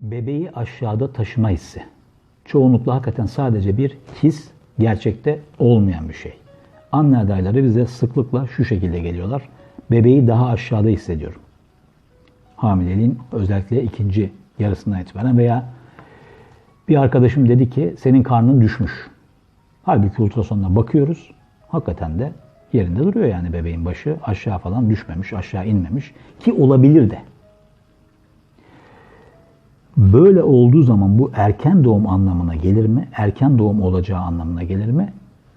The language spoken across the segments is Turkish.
Bebeği aşağıda taşıma hissi. Çoğunlukla hakikaten sadece bir his, gerçekte olmayan bir şey. Anne adayları bize sıklıkla şu şekilde geliyorlar. Bebeği daha aşağıda hissediyorum. Hamileliğin özellikle ikinci yarısından itibaren veya bir arkadaşım dedi ki senin karnın düşmüş. Halbuki ultrasonuna bakıyoruz. Hakikaten de yerinde duruyor yani bebeğin başı. Aşağı falan düşmemiş, aşağı inmemiş. Ki olabilir de. Böyle olduğu zaman bu erken doğum anlamına gelir mi? Erken doğum olacağı anlamına gelir mi?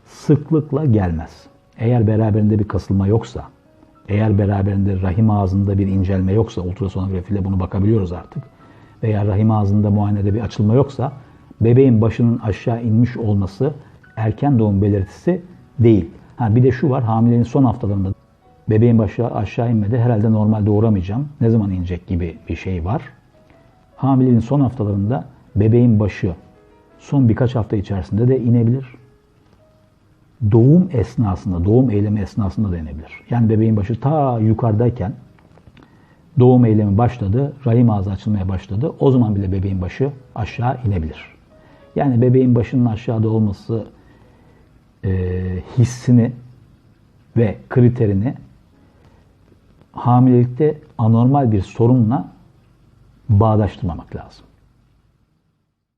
Sıklıkla gelmez. Eğer beraberinde bir kasılma yoksa, eğer beraberinde rahim ağzında bir incelme yoksa, ultrasonografiyle bunu bakabiliyoruz artık. Veya rahim ağzında muayenede bir açılma yoksa, bebeğin başının aşağı inmiş olması erken doğum belirtisi değil. Ha bir de şu var, hamileliğin son haftalarında bebeğin başı aşağı inmedi, herhalde normal doğuramayacağım, ne zaman inecek gibi bir şey var. Hamileliğin son haftalarında bebeğin başı son birkaç hafta içerisinde de inebilir. Doğum esnasında, doğum eylemi esnasında da inebilir. Yani bebeğin başı ta yukarıdayken doğum eylemi başladı, rahim ağzı açılmaya başladı. O zaman bile bebeğin başı aşağı inebilir. Yani bebeğin başının aşağıda olması e, hissini ve kriterini hamilelikte anormal bir sorunla bağdaştırmamak lazım.